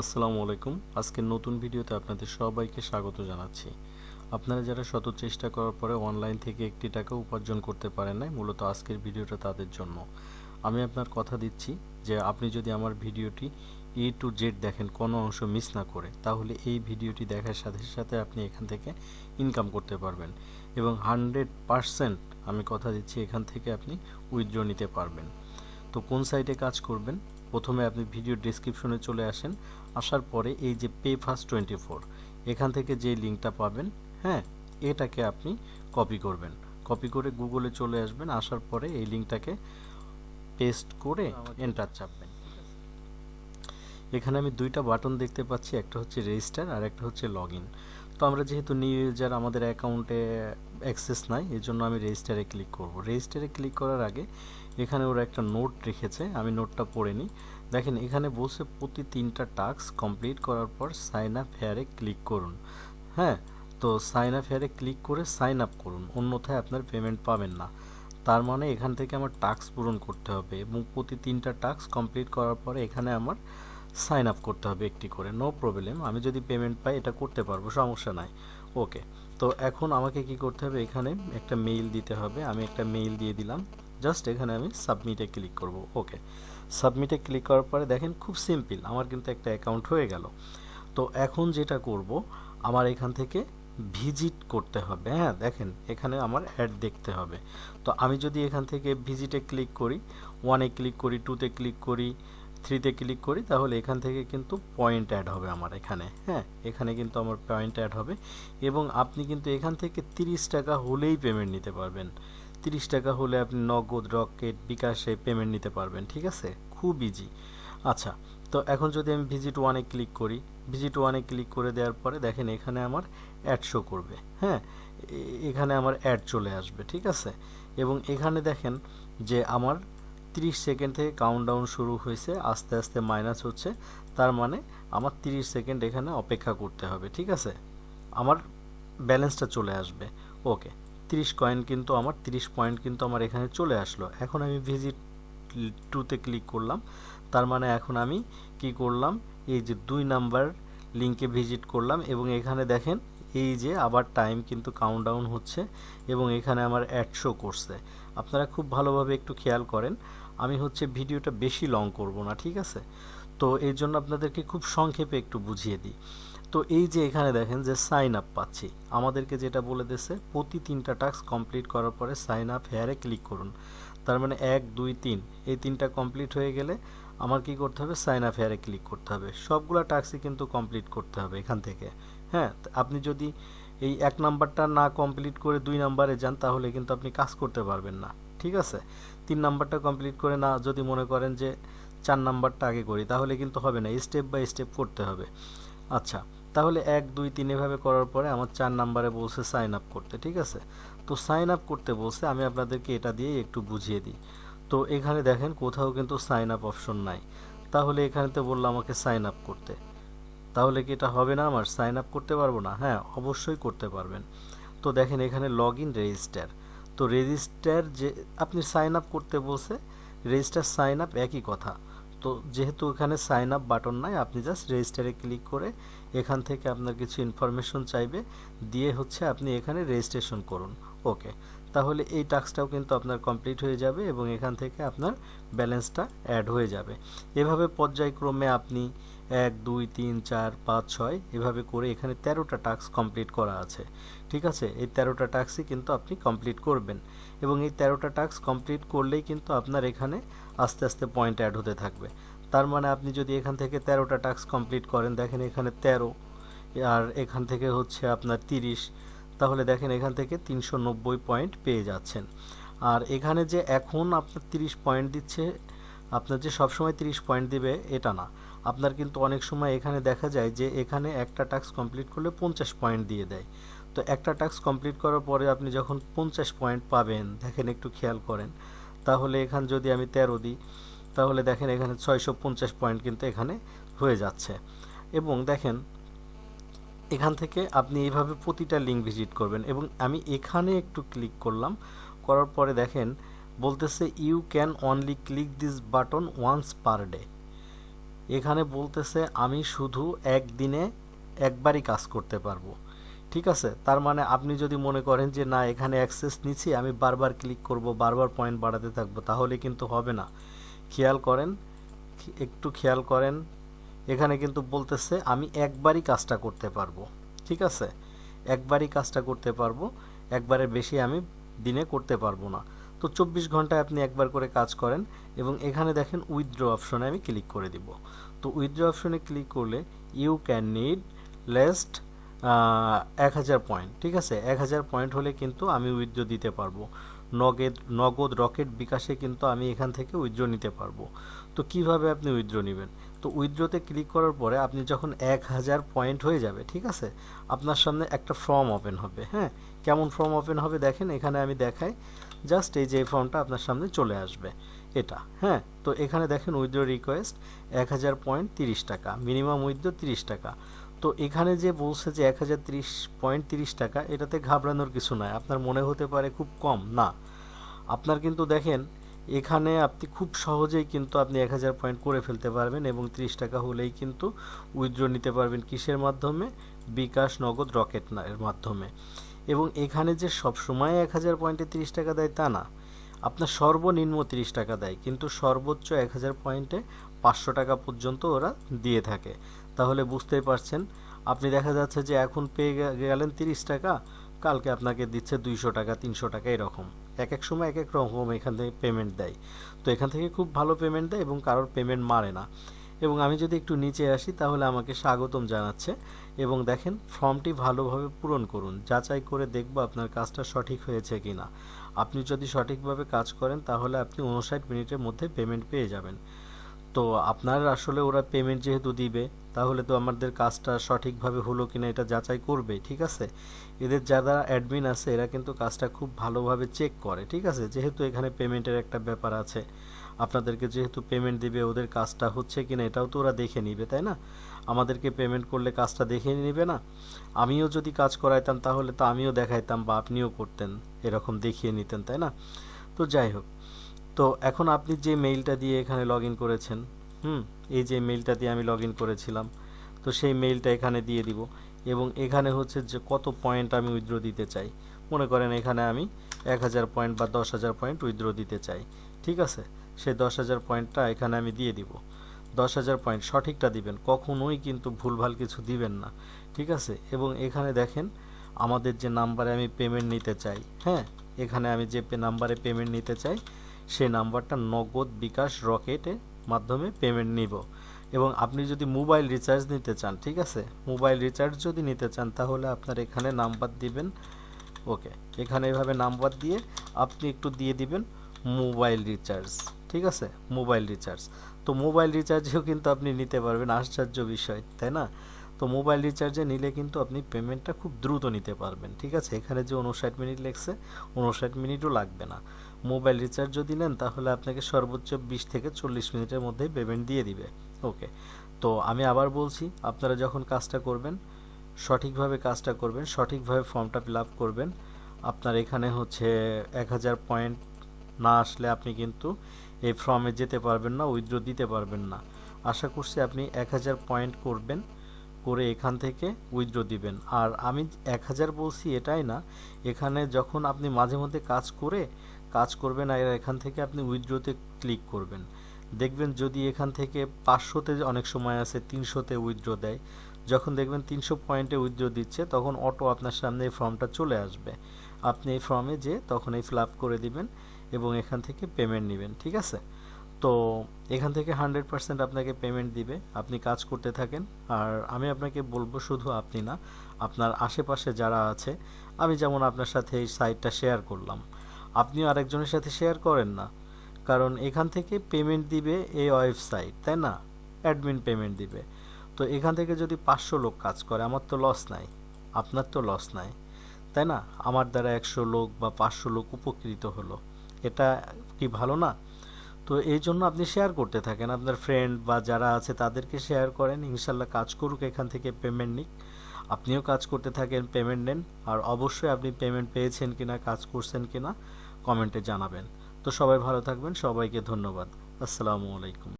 আসসালামু আলাইকুম। আজকের নতুন ভিডিওতে আপনাদের সবাইকে স্বাগত জানাচ্ছি। আপনারা যারা শত চেষ্টা করার পরে অনলাইন থেকে একটি টাকা উপার্জন করতে পারেন নাই, মূলত আজকের ভিডিওটা তাদের জন্য। আমি আপনার কথা দিচ্ছি যে আপনি যদি আমার ভিডিওটি এ টু জেড দেখেন, কোনো অংশ মিস না করে, তাহলে এই ভিডিওটি দেখার সাথে সাথে আপনি এখান থেকে ইনকাম করতে পারবেন এবং হান্ড্রেড পারসেন্ট আমি কথা দিচ্ছি এখান থেকে আপনি উইথড্র নিতে পারবেন। তো কোন সাইটে কাজ করবেন? প্রথমে আপনি ভিডিও ডেসক্রিপশনে চলে আসেন। আসার পরে এই যে পে ফার্স্ট টোয়েন্টি ফোর এখান থেকে যে লিঙ্কটা পাবেন হ্যাঁ এটাকে আপনি কপি করবেন। কপি করে গুগলে চলে আসবেন, আসার পরে এই লিঙ্কটাকে পেস্ট করে এন্টার চাপবেন। এখানে আমি দুইটা বাটন দেখতে পাচ্ছি, একটা হচ্ছে রেজিস্টার আর একটা হচ্ছে লগ ইন তো আমরা যেহেতু নিউ ইউজার আমাদের অ্যাকাউন্টে অ্যাক্সেস নাই এই জন্য আমি রেজিস্টারে ক্লিক করব। রেজিস্টারে ক্লিক করার আগে এখানে ওরা একটা নোট রেখেছে, আমি নোটটা পড়ে নিই। দেখেন, এখানে বসে প্রতি তিনটা টাস্ক কমপ্লিট করার পর সাইন আপ হেয়ারে ক্লিক করুন। হ্যাঁ তো সাইন আপ হেয়ারে ক্লিক করে সাইন আপ করুন, অন্যথায় আপনার পেমেন্ট পাবেন না। তার মানে এখান থেকে আমার টাস্ক পূরণ করতে হবে এবং প্রতি তিনটা টাস্ক কমপ্লিট করার পরে এখানে আমার সাইন আপ করতে হবে একটি করে। নো প্রবলেম আমি যদি পেমেন্ট পাই এটা করতে পারব, সমস্যা নাই। ওকে তো এখন আমাকে কি করতে হবে? এখানে একটা মেইল দিতে হবে। আমি একটা মেইল দিয়ে দিলাম। জাস্ট এখানে আমি সাবমিটে ক্লিক করব। ওকে সাবমিটে ক্লিক করার পরে দেখেন খুব সিম্পল আমার কিন্তু একটা অ্যাকাউন্ট হয়ে গেল। তো এখন যেটা করব, আমার এখান থেকে ভিজিট করতে হবে। হ্যাঁ দেখেন এখানে আমার অ্যাড দেখতে হবে। তো আমি যদি এখান থেকে ভিজিটে ক্লিক করি ওয়ানে ক্লিক করি টুতে ক্লিক করি থ্রিতে ক্লিক করি, তাহলে এখান থেকে কিন্তু পয়েন্ট অ্যাড হবে আমার এখানে হ্যাঁ? এখানে কিন্তু আমার পয়েন্ট অ্যাড হবে এবং আপনি কিন্তু এখান থেকে তিরিশ টাকা হলেই পেমেন্ট নিতে পারবেন। তিরিশ টাকা হলে আপনি নগদ, রকেট, বিকাশে পেমেন্ট নিতে পারবেন, ঠিক আছে? খুব ইজি আচ্ছা তো এখন যদি আমি ভিজিট ওয়ানে ক্লিক করি ভিজিট ওয়ানে ক্লিক করে দেওয়ার পরে দেখেন এখানে আমার অ্যাড শো করবে হ্যাঁ? এখানে আমার অ্যাড চলে আসবে, ঠিক আছে? এবং এখানে দেখেন যে আমার 30 সেকেন্ড থেকে কাউন্টডাউন শুরু হয়েছে, আস্তে আস্তে মাইনাস হচ্ছে। তার মানে আমার 30 সেকেন্ড এখানে অপেক্ষা করতে হবে, ঠিক আছে? আমার ব্যালেন্সটা চলে আসবে। ওকে 30 কয়েন কিন্তু আমার 30 পয়েন্ট কিন্তু আমার এখানে চলে আসলো। এখন আমি ভিজিট টুতে ক্লিক করলাম। তার মানে এখন আমি কি করলাম? এই যে দুই নাম্বার লিঙ্কে ভিজিট করলাম এবং এখানে দেখেন এই যে আবার টাইম কিন্তু কাউন্টডাউন হচ্ছে এবং এখানে আমার অ্যাড শো করছে। আপনারা খুব ভালোভাবে একটু খেয়াল করেন। আমি হচ্ছে ভিডিওটা বেশি লং করব না, ঠিক আছে? তো এই জন্য আপনাদেরকে খুব সংক্ষেপে একটু বুঝিয়ে দিই। তো এই যে এখানে দেখেন যে সাইন আপ পাচ্ছি, আমাদেরকে যেটা বলে দিয়েছে, প্রতি তিনটা টাস্ক কমপ্লিট করার পরে সাইন আপ হেয়ারে ক্লিক করুন। তার মানে এক, দুই, তিন, এই তিনটা কমপ্লিট হয়ে গেলে আমার কি করতে হবে? সাইন আপ হেয়ারে ক্লিক করতে হবে। সবগুলো টাস্কই কিন্তু কমপ্লিট করতে হবে এখান থেকে হ্যাঁ? আপনি যদি এই এক নাম্বারটা না কমপ্লিট করে দুই নাম্বারে যান, তাহলে কিন্তু আপনি কাজ করতে পারবেন না। ঠিক আছে? তিন নাম্বারটা কমপ্লিট করে না, যদি মনে করেন যে চার নাম্বারটা আগে করি, তাহলে কিন্তু হবে না। স্টেপ বাই স্টেপ করতে হবে। আচ্ছা তাহলে এক, দুই, তিন এভাবে করার পরে আমার চার নাম্বারে বলছে সাইন আপ করতে, ঠিক আছে? তো সাইন আপ করতে বলছে, আমি আপনাদেরকে এটা দিয়ে একটু বুঝিয়ে দিই। তো এখানে দেখেন, কোথাও কিন্তু সাইন আপ অপশন নাই। তাহলে এখানেতে বলল আমাকে সাইন আপ করতে। তাহলে কি এটা হবে না আমার? সাইন আপ করতে পারব না? হ্যাঁ অবশ্যই করতে পারবেন। তো দেখেন এখানে লগ ইন রেজিস্টার তো রেজিস্টার যে আপনি সাইন আপ করতে বলছে রেজিস্টার সাইন আপ একই কথা। তো যেহেতু এখানে সাইন আপ বাটন নাই, আপনি জাস্ট রেজিস্টারে ক্লিক করে এখান থেকে আপনার কিছু ইনফরমেশন চাইবে, দিয়ে হচ্ছে আপনি এখানে রেজিস্ট্রেশন করুন। ওকে তাহলে এই টাস্কটাও কিন্তু আপনার কমপ্লিট হয়ে যাবে এবং এখান থেকে আপনার ব্যালেন্সটা অ্যাড হয়ে যাবে। এভাবে পর্যায়ক্রমে আপনি এক, দুই, তিন, চার, পাঁচ, ছয়, এভাবে করে এখানে তেরোটা টাস্ক কমপ্লিট করা আছে। ঠিক আছে? এই তেরোটা টাস্কই কিন্তু আপনি কমপ্লিট করবেন। এবং এই তেরোটা টাস্ক কমপ্লিট করলেই কিন্তু আপনার এখানে আস্তে আস্তে পয়েন্ট অ্যাড হতে থাকবে। তার মানে আপনি যদি এখান থেকে তেরোটা টাস্ক কমপ্লিট করেন, দেখেন এখানে তেরো, আর এখান থেকে হচ্ছে আপনার তিরিশ, তাহলে দেখেন এখান থেকে তিনশো নব্বই পয়েন্ট পেয়ে যাচ্ছেন। আর এখানে যে এখন আপনার তিরিশ পয়েন্ট দিচ্ছে, আপনার যে সবসময় তিরিশ পয়েন্ট দিবে, এটা না। আপনার কিন্তু অনেক সময় এখানে দেখা যায় যে এখানে একটা টাস্ক কমপ্লিট করলে পঞ্চাশ পয়েন্ট দিয়ে দেয়। তো একটা টাস্ক কমপ্লিট করার পরে আপনি যখন পঞ্চাশ পয়েন্ট পাবেন, দেখেন একটু খেয়াল করেন, তাহলে এখানে যদি আমি তেরো দিই, তাহলে দেখেন এখানে ছয়শো পঞ্চাশ পয়েন্ট কিন্তু এখানে হয়ে যাচ্ছে। এবং দেখেন, এখান থেকে আপনি এইভাবে প্রতিটা লিঙ্ক ভিজিট করবেন এবং আমি এখানে একটু ক্লিক করলাম, করার পরে দেখেন, বলতেছে you can only click this button once per day এখানে বলতেছে, আমি শুধু একদিনে একবারই কাজ করতে পারব। ঠিক আছে? তার মানে আপনি যদি মনে করেন যে, না, এখানে অ্যাক্সেস নিচ্ছি আমি বারবার ক্লিক করব, বারবার পয়েন্ট বাড়াতে থাকব, তাহলে কিন্তু হবে না। খেয়াল করেন, একটু খেয়াল করেন, এখানে কিন্তু বলতেছে, আমি একবারই কাজটা করতে পারব। ঠিক আছে? একবারই কাজটা করতে পারব, একবারের বেশি আমি দিনে করতে পারব না। তো চব্বিশ ঘন্টায় আপনি একবার করে কাজ করেন এবং এখানে দেখেন উইথড্র অপশনে আমি ক্লিক করে দিব। তো উইথড্র অপশনে ক্লিক করলে ইউ ক্যান নিড লেস্ট এক হাজার পয়েন্ট ঠিক আছে? এক হাজার পয়েন্ট হলে কিন্তু আমি উইথড্র দিতে পারব। নগদ নগদ রকেট বিকাশে কিন্তু আমি এখান থেকে উইথড্র নিতে পারব। তো কীভাবে আপনি উইথড্র নেবেন? তো উইথড্রতে ক্লিক করার পরে আপনি যখন এক হাজার পয়েন্ট হয়ে যাবে, ঠিক আছে? আপনার সামনে একটা ফর্ম ওপেন হবে হ্যাঁ? কেমন ফর্ম ওপেন হবে দেখেন? এখানে আমি দেখাই। জাস্ট এই যে ফর্মটা আপনার সামনে চলে আসবে, এটা হ্যাঁ? তো এখানে দেখেন উইথড্র রিকোয়েস্ট এক হাজার পয়েন্ট তিরিশ টাকা মিনিমাম উইথড্র তিরিশ টাকা। তো এখানে যে বলছে যে এক হাজার তিরিশ পয়েন্ট তিরিশ টাকা, এটাতে ঘাবড়ানোর কিছু নয় আপনার মনে হতে পারে খুব কম, না। আপনার কিন্তু দেখেন, এখানে আপনি খুব সহজেই কিন্তু আপনি এক হাজার পয়েন্ট করে ফেলতে পারবেন এবং ত্রিশ টাকা হলেই কিন্তু উইথড্র নিতে পারবেন কিসের মাধ্যমে? বিকাশ নগদ রকেট এর মাধ্যমে। এবং এখানে যে সব সময় এক হাজার পয়েন্টে তিরিশ টাকা দেয় তা না, আপনার সর্বনিম্ন তিরিশ টাকা দেয়, কিন্তু সর্বোচ্চ এক হাজার পয়েন্টে পাঁচশো টাকা পর্যন্ত ওরা দিয়ে থাকে। তাহলে বুঝতেই পারছেন, আপনি দেখা যাচ্ছে যে এখন পেয়ে গেলেন তিরিশ টাকা, কালকে আপনাকে দিচ্ছে দুইশো টাকা, তিনশো টাকা এরকম। এক এক সময় এক এক রকম এখান থেকে পেমেন্ট দেয়। তো এখান থেকে খুব ভালো পেমেন্ট দেয় এবং কারোর পেমেন্ট মারে না। এবং আমি যদি একটু নিচে আসি, তাহলে আমাকে স্বাগতম জানাচ্ছে। এবং দেখেন, ফর্মটি ভালোভাবে পূরণ করুন। যাচাই করে দেখব আপনার কাজটা সঠিক হয়েছে কি না আপনি যদি সঠিকভাবে কাজ করেন, তাহলে আপনি উনষাট মিনিটের মধ্যে পেমেন্ট পেয়ে যাবেন। তো আপনার আসলে ওরা পেমেন্ট যেহেতু দিবে, তাহলে তো আমাদের কাজটা সঠিকভাবে হলো কিনা এটা যাচাই করবে, ঠিক আছে? এদের যারা অ্যাডমিন আছে, এরা কিন্তু কাজটা খুব ভালোভাবে চেক করে, ঠিক আছে? যেহেতু এখানে পেমেন্টের একটা ব্যাপার আছে, আপনাদেরকে যেহেতু পেমেন্ট দিবে, ওদের কাজটা হচ্ছে কিনা এটাও তো ওরা দেখে নিবে, তাই না? আমাদেরকে পেমেন্ট করলে কাজটা দেখে নিবে না? আমিও যদি কাজ করাইতাম, তাহলে তো আমিও দেখাইতাম বা আপনিও করতেন, এরকম দেখিয়ে নিতেন, তাই না? তো যাই হোক তো এখন আপনি যে মেইলটা দিয়ে এখানে লগ ইন করেছেন, হুম, এই যে মেইলটা দিয়ে আমি লগ ইন করেছিলাম, তো সেই মেইলটা এখানে দিয়ে দিব এবং এখানে হচ্ছে যে কত পয়েন্ট আমি উইথড্র দিতে চাই। মনে করেন এখানে আমি এক হাজার পয়েন্ট বা দশ হাজার পয়েন্ট উইথড্র দিতে চাই, ঠিক আছে? সেই দশ হাজার পয়েন্টটা এখানে আমি দিয়ে দিব। দশ হাজার পয়েন্ট সঠিকটা দিবেন, কখনোই কিন্তু ভুলভাল কিছু দিবেন না, ঠিক আছে? এবং এখানে দেখেন আমাদের যে নাম্বারে আমি পেমেন্ট নিতে চাই হ্যাঁ এখানে আমি যে নাম্বারে পেমেন্ট নিতে চাই সেই নাম্বারটা নগদ বিকাশ রকেটের মাধ্যমে পেমেন্ট নিব। এবং আপনি যদি মোবাইল রিচার্জ নিতে চান, ঠিক আছে? মোবাইল রিচার্জ যদি নিতে চান, তাহলে আপনার এখানে নাম্বার দিবেন। ওকে এখানে এভাবে নাম্বার দিয়ে আপনি একটু দিয়ে দিবেন মোবাইল রিচার্জ ঠিক আছে? মোবাইল রিচার্জ তো মোবাইল রিচার্জেও কিন্তু আপনি নিতে পারবেন, আশ্চর্য বিষয়, তাই না? তো মোবাইল রিচার্জে নিলে কিন্তু আপনি পেমেন্টটা খুব দ্রুত নিতে পারবেন, ঠিক আছে? এখানে যে উনষাট মিনিট লেগছে উনষাট মিনিটও লাগবে না। মোবাইল রিচার্জ যদি নেন, তাহলে আপনাকে সর্বোচ্চ বিশ থেকে চল্লিশ মিনিটের মধ্যে পেমেন্ট দিয়ে দিবে। ওকে, তো আমি আবার বলছি, আপনারা যখন কাজটা করবেন, সঠিকভাবে কাজটা করবেন, সঠিকভাবে ফর্মটা ফিল আপ করবেন, আপনার এখানে হচ্ছে এক হাজার পয়েন্ট না আসলে আপনি কিন্তু এই ফর্মে যেতে পারবেন না, উইথড্র দিতে পারবেন না। আশা করছি আপনি এক হাজার পয়েন্ট করবেন করে এখান থেকে উইথড্র দিবেন। আর আমি এক হাজার বলছি এটাই না, এখানে যখন আপনি মাঝে মধ্যে কাজ করে, কাজ করবেন আর এখান থেকে আপনি উইথড্রোতে ক্লিক করবেন। দেখবেন যদি এখান থেকে পাঁচশোতে অনেক সময় আছে, তিনশোতে উইথড্র দেয়, যখন দেখবেন তিনশো পয়েন্টে উইথড্র দিচ্ছে, তখন অটো আপনার সামনে এই ফর্মটা চলে আসবে। আপনি এই ফর্মে যে তখন এই ফিল করে দিবেন এবং এখান থেকে পেমেন্ট নেবেন, ঠিক আছে? তো এখান থেকে হান্ড্রেড পার্সেন্ট আপনাকে পেমেন্ট দিবে। আপনি কাজ করতে থাকেন। আর আমি আপনাকে বলব শুধু আপনি না, আপনার আশেপাশে যারা আছে, আমি যেমন আপনার সাথে এই সাইটটা শেয়ার করলাম। আপনিও আরেকজনের সাথে শেয়ার করেন না। কারণ এখান থেকে পেমেন্ট দিবে এই ওয়েবসাইট, তাই না? অ্যাডমিন পেমেন্ট দিবে। তো এখান থেকে যদি পাঁচশো লোক কাজ করে, আমার তো লস নাই। আপনার তো লস নাই। তাই না? আমার দ্বারা একশো লোক বা পাঁচশো লোক উপকৃত হলো। এটা কি ভালো না? তো এই জন্য আপনি শেয়ার করতে থাকেন। আপনার ফ্রেন্ড বা যারা আছে, তাদেরকে শেয়ার করেন। ইনশাল্লাহ কাজ করুক, এখান থেকে পেমেন্ট নিক। আপনিও কাজ করতে থাকেন পেমেন্ট নেন। আর অবশ্যই আপনি পেমেন্ট পেয়েছেন কি না কাজ করছেন কিনা কমেন্টে জানাবেন। তো সবাই ভালো থাকবেন। সবাইকে ধন্যবাদ। আসসালামু আলাইকুম।